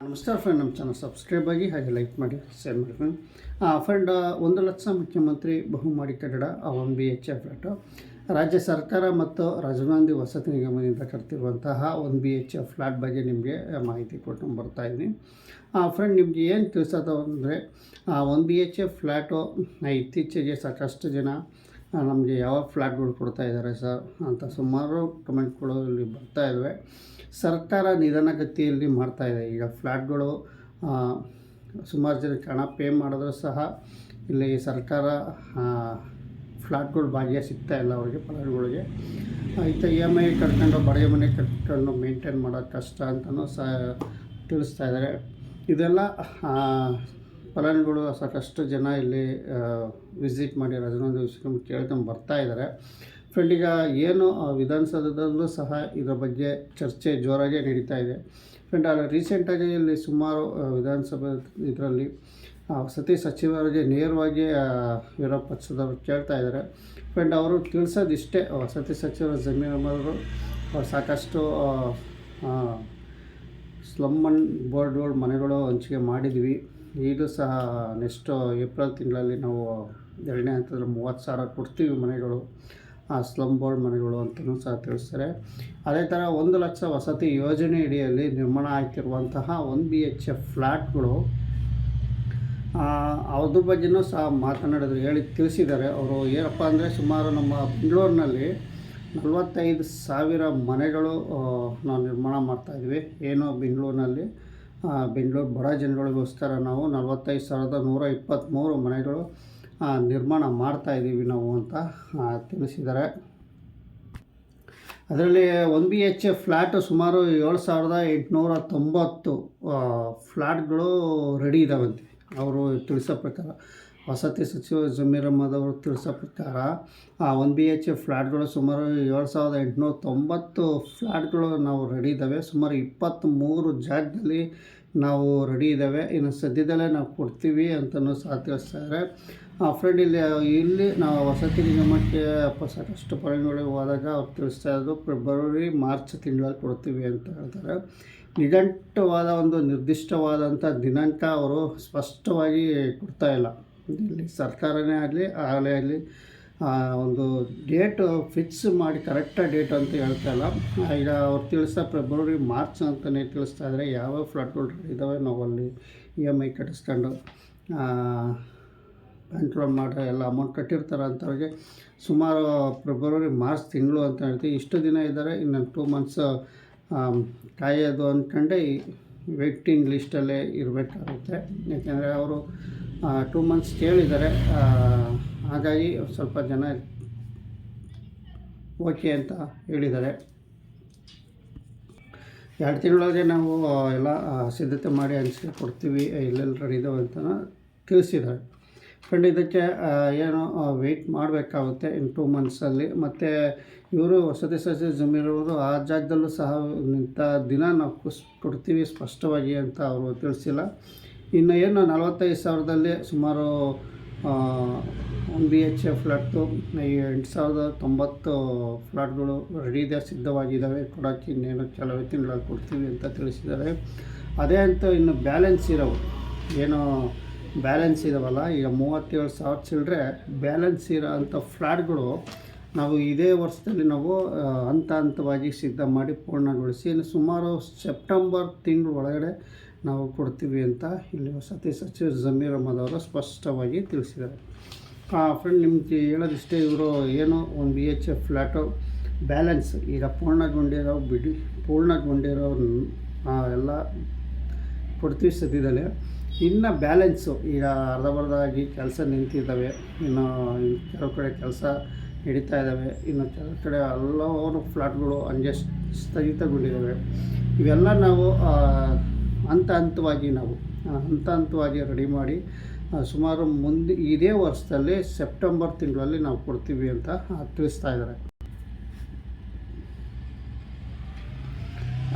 ನಮಸ್ಕಾರ ಫ್ರೆಂಡ್ ನಮ್ಮ channel subscribe ಆಗಿ ಹಾಗೆ ಲೈಕ್ ಮಾಡಿ ಶೇರ್ ಮಾಡಿ ಫ್ರೆಂಡ್ ಫ್ರೆಂಡ್ ಒಂದು ಲಕ್ಷ ಮುಖ್ಯಮಂತ್ರಿ ಬಹುಮಾಡಿ ಕಟ್ಟಡ one B H F flat ರಾಜ್ಯ ಸರ್ಕಾರ ಮತ್ತು ರಾಜೀವ್ ಗಾಂಧಿ ವಸತಿ ನಿಗಮದಿಂದ ಕಟ್ತಿರುವಂತಹ one B H F flat ಬಗ್ಗೆ ನಿಮಗೆ ಮಾಹಿತಿ ಕೊಟ್ಟು ಬರ್ತಾ ಇದ್ದೀನಿ. ಫ್ರೆಂಡ್ ನಿಮಗೆ ಏನು ತಿಳಿಸೋದು ಅಂದರೆ one B H F flat ಇತ್ತೀಚೆಗೆ ಸಾಕಷ್ಟು ಜನ ನಮಗೆ ಯಾವ ಫ್ಲ್ಯಾಟ್ಗಳು ಕೊಡ್ತಾ ಇದ್ದಾರೆ ಸರ್ ಅಂತ ಸುಮಾರು ಕಮೆಂಟ್ಗಳು ಇಲ್ಲಿ ಬರ್ತಾ ಇದ್ದಾವೆ ಸರ್ಕಾರ ನಿಧಾನಗತಿಯಲ್ಲಿ ಇದೆ. ಈಗ ಫ್ಲ್ಯಾಟ್ಗಳು ಸುಮಾರು ಜನಕ್ಕೆ ಹಣ ಪೇ ಮಾಡಿದ್ರು ಸಹ ಇಲ್ಲಿ ಸರ್ಕಾರ ಫ್ಲ್ಯಾಟ್ಗಳು ಭಾಗ್ಯ ಸಿಗ್ತಾ ಇಲ್ಲ ಅವರಿಗೆ ಫಲಾನುಗಳಿಗೆ ಆಯ್ತು ಇ ಎಂ ಐ ಕಟ್ಕೊಂಡು ಬಾಡಿಗೆ ಮನೆ ಕಟ್ಕೊಂಡು ಮೇಂಟೈನ್ ಮಾಡೋದು ಕಷ್ಟ ಅಂತಲೂ ಸಹ ತಿಳಿಸ್ತಾ ಇದ್ದಾರೆ. ಇದೆಲ್ಲ ಆ, ಫಲಾನುಗಳು ಸಾಕಷ್ಟು ಜನ ಇಲ್ಲಿ ವಿಸಿಟ್ ಮಾಡಿ ರಜನೊಂದು ವಿಷಯ ಕೇಳ್ಕೊಂಡು ಬರ್ತಾ ಇದ್ದಾರೆ ಫ್ರೆಂಡ್ ಈಗ ಏನು ವಿಧಾನಸೌಧದಲ್ಲೂ ಸಹ ಇದರ ಬಗ್ಗೆ ಚರ್ಚೆ ಜೋರಾಗೇ ನಡೀತಾ ಇದೆ. ಫ್ರೆಂಡ್ ಅಲ್ಲಿ ರೀಸೆಂಟಾಗಿ ಇಲ್ಲಿ ಸುಮಾರು ವಿಧಾನಸಭೆ ಇದರಲ್ಲಿ ವಸತಿ ಸಚಿವರಿಗೆ ನೇರವಾಗಿ ವಿರೋಧ ಪಕ್ಷದವರು ಕೇಳ್ತಾ ಇದ್ದಾರೆ ಫ್ರೆಂಡ್ ಅವರು ತಿಳಿಸೋದಿಷ್ಟೇ ವಸತಿ ಸಚಿವರ ಅವರು ಸಾಕಷ್ಟು ಸ್ಲಮ್ ಬೋರ್ಡ್ಗಳು ಮನೆಗಳು ಹಂಚಿಕೆ ಮಾಡಿದ್ವಿ. ಈಗಲೂ ಸಹ ನೆಕ್ಸ್ಟ್ ಏಪ್ರಿಲ್ ತಿಂಗಳಲ್ಲಿ ನಾವು ಎರಡನೇ ಹಂತದಲ್ಲಿ ಮೂವತ್ತು ಸಾವಿರ ಕೊಡ್ತೀವಿ ಮನೆಗಳು, ಆ ಸ್ಲಮ್ ಬೋರ್ಡ್ ಮನೆಗಳು ಅಂತಲೂ ಸಹ ತಿಳಿಸ್ತಾರೆ. ಅದೇ ಥರ ಒಂದು ಲಕ್ಷ ವಸತಿ ಯೋಜನೆ ಅಡಿಯಲ್ಲಿ ನಿರ್ಮಾಣ ಆಗ್ತಿರುವಂತಹ ಒನ್ ಬಿ ಎಚ್ ಎಫ್ ಫ್ಲ್ಯಾಟ್ಗಳು ಅದ್ರ ಬಗ್ಗೆನೂ ಸಹ ಮಾತನಾಡಿದ್ರು, ಹೇಳಿ ತಿಳಿಸಿದ್ದಾರೆ. ಅವರು ಏನಪ್ಪ ಅಂದರೆ ಸುಮಾರು ನಮ್ಮ ಬೆಂಗಳೂರಿನಲ್ಲಿ ನಲವತ್ತೈದು ಸಾವಿರ ಮನೆಗಳು ನಾವು ನಿರ್ಮಾಣ ಮಾಡ್ತಾಯಿದ್ವಿ ಏನು ಬೆಂಗಳೂರಿನಲ್ಲಿ? ಬೆಂಗಳೂರು ಬಡ ಜನಗಳಿಗೋಸ್ಕರ ನಾವು. ನಲವತ್ತೈದು ಸಾವಿರದ ನೂರ ಇಪ್ಪತ್ತ್ಮೂರು ಮನೆಗಳು ನಿರ್ಮಾಣ ಮಾಡ್ತಾಯಿದ್ದೀವಿ ನಾವು ಅಂತ ತಿಳಿಸಿದ್ದಾರೆ. ಅದರಲ್ಲಿ one B H A flat ಸುಮಾರು ಏಳು ಸಾವಿರದ ಎಂಟುನೂರ ತೊಂಬತ್ತು ಫ್ಲ್ಯಾಟ್ಗಳು ರೆಡಿ ಇದ್ದಾವಂತೆ ಅವರು ತಿಳಿಸೋ ಪ್ರಕಾರ. ವಸತಿ ಸಚಿವ ಜಮೀರ್ ಅಹ್ಮದ್ ಅವರು ತಿಳಿಸೋ ಪ್ರಕಾರ ಒನ್ ಬಿ ಎಚ್ ಫ್ಲ್ಯಾಟ್ಗಳು ಸುಮಾರು ಏಳು ಸಾವಿರದ ಎಂಟುನೂರ ತೊಂಬತ್ತು ಫ್ಲ್ಯಾಟ್ಗಳು ನಾವು ರೆಡಿ ಇದ್ದಾವೆ ಸುಮಾರು ಇಪ್ಪತ್ತ್ಮೂರು ಜಾಗದಲ್ಲಿ ನಾವು ರೆಡಿ ಇದ್ದಾವೆ ಇನ್ನು ಸದ್ಯದಲ್ಲೇ ನಾವು ಕೊಡ್ತೀವಿ ಅಂತಲೂ ಸಹ ತಿಳಿಸ್ತಾರೆ. ಫ್ರೆಂಡ್ ಇಲ್ಲಿ ಇಲ್ಲಿ ನಾವು ವಸತಿ ನಿಗಮಕ್ಕೆ ಸಾಕಷ್ಟು ಪರಿಣಾಮಗಳಿಗೆ ಹೋದಾಗ ಅವ್ರು ತಿಳಿಸ್ತಾ ಇರೋದು ಫೆಬ್ರವರಿ, ಮಾರ್ಚ್ ತಿಂಗಳಲ್ಲಿ ಕೊಡ್ತೀವಿ ಅಂತ ಹೇಳ್ತಾರೆ. ನಿಘಂಟವಾದ ಒಂದು ನಿರ್ದಿಷ್ಟವಾದಂಥ ದಿನಾಂಕ ಅವರು ಸ್ಪಷ್ಟವಾಗಿ ಕೊಡ್ತಾ ಇಲ್ಲ. ಇಲ್ಲಿ ಸರ್ಕಾರನೇ ಆಗಲಿ, ಆಗಲೇ ಆಗಲಿ ಒಂದು ಡೇಟ್ ಫಿಕ್ಸ್ ಮಾಡಿ ಕರೆಕ್ಟಾಗಿ ಡೇಟ್ ಅಂತ ಹೇಳ್ತಾ ಇಲ್ಲ. ಈಗ ಅವ್ರು ತಿಳಿಸ್ತಾ ಫೆಬ್ರವರಿ, ಮಾರ್ಚ್ ಅಂತಲೇ ತಿಳಿಸ್ತಾ ಇದ್ದಾರೆ ಯಾವ ಫ್ಲಡ್ಗಳು ಇದ್ದಾವೆ ನಾವು ಅಲ್ಲಿ ಇ ಎಂ ಐ ಕಟ್ಟಿಸ್ಕೊಂಡು ಕಂಟ್ರೋಲ್ ಮಾಡೋ ಎಲ್ಲ ಅಮೌಂಟ್ ಕಟ್ಟಿರ್ತಾರೆ ಅಂಥವ್ರಿಗೆ ಸುಮಾರು ಫೆಬ್ರವರಿ, ಮಾರ್ಚ್ ತಿಂಗಳು ಅಂತ ಹೇಳ್ತೀವಿ. ಇಷ್ಟು ದಿನ ಇದ್ದಾರೆ, ಇನ್ನೊಂದು ಟೂ ಮಂತ್ಸ್ ಕಾಯೋದು ಅಂದ್ಕೊಂಡೆ ವೇಟಿಂಗ್ ಲಿಸ್ಟಲ್ಲೇ ಇರಬೇಕಾಗುತ್ತೆ. ಯಾಕೆಂದರೆ ಅವರು ಟೂ ಮಂತ್ಸ್ ಕೇಳಿದ್ದಾರೆ. ಹಾಗಾಗಿ ಸ್ವಲ್ಪ ಜನ ಓಕೆ ಅಂತ ಹೇಳಿದ್ದಾರೆ. ಎರಡು ತಿಂಗಳೊಳಗೆ ನಾವು ಎಲ್ಲ ಸಿದ್ಧತೆ ಮಾಡಿ ಅನಿಸಿಕೆ ಕೊಡ್ತೀವಿ, ಎಲ್ಲೆಲ್ಲಿ ರೆಡಿ ಇದಾವೆ ಅಂತ ತಿಳಿಸಿದ್ದಾರೆ. ಫ್ರೆಂಡ್ ಇದಕ್ಕೆ ಏನು ವೆಯ್ಟ್ ಮಾಡಬೇಕಾಗುತ್ತೆ ಇನ್ ಟೂ ಮಂತ್ಸಲ್ಲಿ ಮತ್ತು ಇವರು ವಸತಿ ಸಚಿವ ಜಮೀರವರು ಆ ಜಾಗದಲ್ಲೂ ಸಹ ಇಂಥ ದಿನ ನಾವು ಕುಸ್, ಕೊಡ್ತೀವಿ ಸ್ಪಷ್ಟವಾಗಿ ಅಂತ ಅವರು ತಿಳಿಸಿಲ್ಲ. ಇನ್ನು ಏನು, ನಲವತ್ತೈದು ಸಾವಿರದಲ್ಲಿ ಸುಮಾರು ಒನ್ ಬಿ ಎಚ್ ಎ ಫ್ಲ್ಯಾಟ್ದು ಎಂಟು ಸಾವಿರದ ತೊಂಬತ್ತು ಫ್ಲಾಟ್ಗಳು ರೆಡಿ ಇದೆ, ಸಿದ್ಧವಾಗಿದ್ದಾವೆ. ಕೊಡೋಕ್ಕೆ ಇನ್ನೇನು ಕೆಲವೇ ತಿಂಗಳಲ್ಲಿ ಕೊಡ್ತೀವಿ ಅಂತ ತಿಳಿಸಿದ್ದಾರೆ. ಅದೇ ಅಂತ ಇನ್ನು ಬ್ಯಾಲೆನ್ಸ್ ಇರೋವು. ಏನು ಬ್ಯಾಲೆನ್ಸ್ ಇದಾವಲ್ಲ, ಈಗ ಮೂವತ್ತೇಳು ಸಾವಿರ ಚಿಲ್ಲರೆ ಬ್ಯಾಲೆನ್ಸ್ ಇರೋ ಅಂಥ ಫ್ಲ್ಯಾಟ್ಗಳು ನಾವು ಇದೇ ವರ್ಷದಲ್ಲಿ ನಾವು ಹಂತ ಹಂತವಾಗಿ ಸಿದ್ಧ ಮಾಡಿ ಪೂರ್ಣಗೊಳಿಸಿ, ಇನ್ನು ಸುಮಾರು ಸೆಪ್ಟೆಂಬರ್ ತಿಂಗಳ ಒಳಗಡೆ ನಾವು ಕೊಡ್ತೀವಿ ಅಂತ ಇಲ್ಲಿ ವಸತಿ ಸಚಿವ ಜಮೀರ್ ಅಹಮದ್ ಅವರು ಸ್ಪಷ್ಟವಾಗಿ ತಿಳಿಸಿದ್ದಾರೆ. ಫ್ರೆಂಡ್ ನಿಮಗೆ ಹೇಳೋದಿಷ್ಟೇ, ಇವರು ಏನು ಒಂದು B H F flat balance ಈಗ ಪೂರ್ಣಗೊಂಡಿರೋ ಬಿಡಿ, ಪೂರ್ಣಗೊಂಡಿರೋ ಎಲ್ಲ ಕೊಡ್ತೀವಿ ಸದ್ಯದಲ್ಲೇ. ಇನ್ನು ಬ್ಯಾಲೆನ್ಸು. ಈಗ ಅರ್ಧಬರ್ಧಾಗಿ ಕೆಲಸ ನಿಂತಿದ್ದಾವೆ. ಇನ್ನು ಕೆಲವು ಕಡೆ ಕೆಲಸ ನಡೀತಾ ಇದ್ದಾವೆ. ಇನ್ನು ಕೆಲವು ಕಡೆ ಹಲವಾರು ಫ್ಲಾಟ್ಗಳು ಅಂಜೆ ಸ್ಥಗಿತಗೊಂಡಿದ್ದಾವೆ. ಇವೆಲ್ಲ ನಾವು ಹಂತ ಹಂತವಾಗಿ ನಾವು ಹಂತ ಹಂತವಾಗಿ ರೆಡಿ ಮಾಡಿ ಸುಮಾರು ಮುಂದೆ ಇದೇ ವರ್ಷದಲ್ಲಿ ಸೆಪ್ಟೆಂಬರ್ ತಿಂಗಳಲ್ಲಿ ನಾವು ಕೊಡ್ತೀವಿ ಅಂತ ತಿಳಿಸ್ತಾ ಇದ್ದಾರೆ.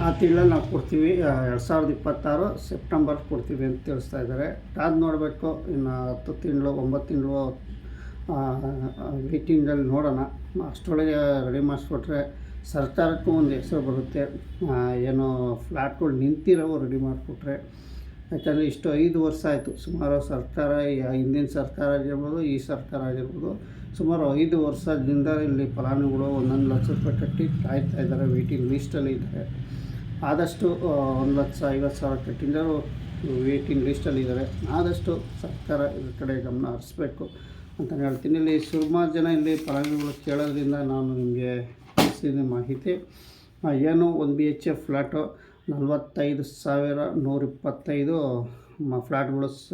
ಆ ತಿಂಗಳಲ್ಲಿ ನಾವು ಕೊಡ್ತೀವಿ ಎರಡು ಸಾವಿರದ ಇಪ್ಪತ್ತಾರು ಸೆಪ್ಟೆಂಬರ್ ಕೊಡ್ತೀವಿ ಅಂತ ತಿಳಿಸ್ತಾ ಇದ್ದಾರೆ. ಅದು ನೋಡಬೇಕು, ಇನ್ನು ಹತ್ತು ತಿಂಗಳು, ಒಂಬತ್ತು ತಿಂಗಳು ಮೀಟಿಂಗಲ್ಲಿ ನೋಡೋಣ. ಅಷ್ಟೊಳಗೆ ರೆಡಿ ಮಾಡಿಸ್ಕೊಟ್ರೆ ಸರ್ಕಾರಕ್ಕೂ ಒಂದು ಹೆಸರು ಬರುತ್ತೆ. ಏನು ಫ್ಲ್ಯಾಟ್ಗಳು ನಿಂತಿರೋವು ರೆಡಿ ಮಾಡಿಕೊಟ್ರೆ. ಯಾಕಂದರೆ ಇಷ್ಟು ಐದು ವರ್ಷ ಆಯಿತು, ಸುಮಾರು ಸರ್ಕಾರ ಹಿಂದಿನ ಸರ್ಕಾರ ಆಗಿರ್ಬೋದು, ಈ ಸರ್ಕಾರ ಆಗಿರ್ಬೋದು, ಸುಮಾರು ಐದು ವರ್ಷದಿಂದ ಇಲ್ಲಿ ಫಲಾನುಭವಿಗಳು ಒಂದೊಂದು ಲಕ್ಷ ರೂಪಾಯಿ ಕಟ್ಟಿ ಕಾಯ್ತಾ ಇದ್ದಾರೆ ವೇಟಿಂಗ್ ಲೀಸ್ಟಲ್ಲಿ ಇದ್ದಾರೆ. ಆದಷ್ಟು ಒಂದು ಲಕ್ಷ, ಐವತ್ತು ಸಾವಿರ ಕಟ್ಟಿಂದರು ವೇಟಿಂಗ್ ಲಿಸ್ಟಲ್ಲಿದ್ದಾರೆ ಆದಷ್ಟು ಸರ್ಕಾರ ಇದ್ರ ಕಡೆ ಗಮನ ಹರಿಸ್ಬೇಕು ಅಂತ ಹೇಳ್ತೀನಿ. ಇಲ್ಲಿ ಸುಮಾರು ಜನ ಇಲ್ಲಿ ಫಲಾನುಭವಿಗಳು ಕೇಳೋದ್ರಿಂದ ನಾನು ನಿಮಗೆ ತಿಳಿಸಿದ ಮಾಹಿತಿ ಏನು ಒಂದು ಬಿ ಎಚ್ ಎಫ್ ಫ್ಲ್ಯಾಟು ನಲವತ್ತೈದು ಸಾವಿರ ನೂರಿಪ್ಪತ್ತೈದು ಫ್ಲ್ಯಾಟ್ಗಳು ಸ,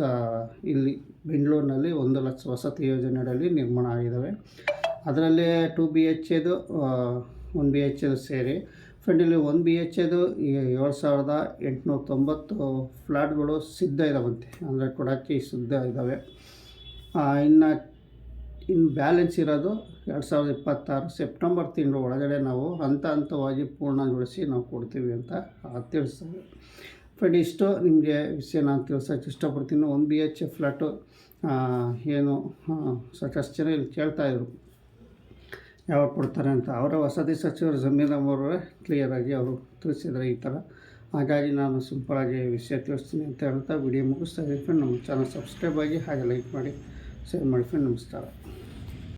ಇಲ್ಲಿ ಬೆಂಗಳೂರಿನಲ್ಲಿ ಒಂದು ಲಕ್ಷ ವಸತಿ ಯೋಜನೆಗಳಲ್ಲಿ ನಿರ್ಮಾಣ ಆಗಿದ್ದಾವೆ. ಅದರಲ್ಲಿ ಟು ಬಿ ಎಚ್ ಎದು ಒನ್ ಬಿ ಎಚ್ ಎದು ಸೇರಿ ಫ್ರೆಂಡ್ ಇಲ್ಲಿ ಬಿ ಎಚ್ ಎದು ಈಗ ಏಳು ಸಾವಿರದ ಎಂಟುನೂರ ತೊಂಬತ್ತು ಫ್ಲ್ಯಾಟ್ಗಳು ಸಿದ್ಧ ಇದ್ದಾವಂತೆ ಅಂದರೆ ಕೊಡೋಕ್ಕೆ ಸಿದ್ಧ ಇದ್ದಾವೆ ಇನ್ನು ಇನ್ನು ಬ್ಯಾಲೆನ್ಸ್ ಇರೋದು ಎರಡು ಸಾವಿರದ ಇಪ್ಪತ್ತಾರು ಸೆಪ್ಟೆಂಬರ್ ತಿಂಗಳು ಒಳಗಡೆ ನಾವು ಹಂತ ಹಂತವಾಗಿ ಪೂರ್ಣಗೊಳಿಸಿ ನಾವು ಕೊಡ್ತೀವಿ ಅಂತ ತಿಳಿಸ್ತಾರೆ ಫ್ರೆಂಡ್ ಇಷ್ಟು ನಿಮಗೆ ವಿಷಯ ನಾನು ತಿಳಿಸೋಕ್ಕೆ ಇಷ್ಟಪಡ್ತೀನಿ. One B H A flat ಏನು ಸಾಕಷ್ಟು ಜನ ಇಲ್ಲಿ ಕೇಳ್ತಾಯಿದ್ರು ಯಾವಾಗ ಕೊಡ್ತಾರೆ ಅಂತ. ಅವರ ವಸತಿ ಸಚಿವರು ಜಮೀರ್ ಅವರೇ ಕ್ಲಿಯರಾಗಿ ಅವರು ತಿಳಿಸಿದ್ದಾರೆ ಈ ಥರ. ಹಾಗಾಗಿ ನಾನು ಸಿಂಪಲಾಗಿ ವಿಷಯ ತಿಳಿಸ್ತೀನಿ ಅಂತ ಹೇಳ್ತಾ ವಿಡಿಯೋ ಮುಗಿಸ್ತಾ ಇದ್ದೀನಿ. ಫ್ರೆಂಡ್ ನಮ್ಮ ಚಾನಲ್ ಸಬ್ಸ್ಕ್ರೈಬ್ ಆಗಿ ಹಾಗೆ ಲೈಕ್ ಮಾಡಿ ಶೇರ್ ಮಾಡಿ ಫ್ರೆಂಡ್ ನಮಸ್ಕಾರ.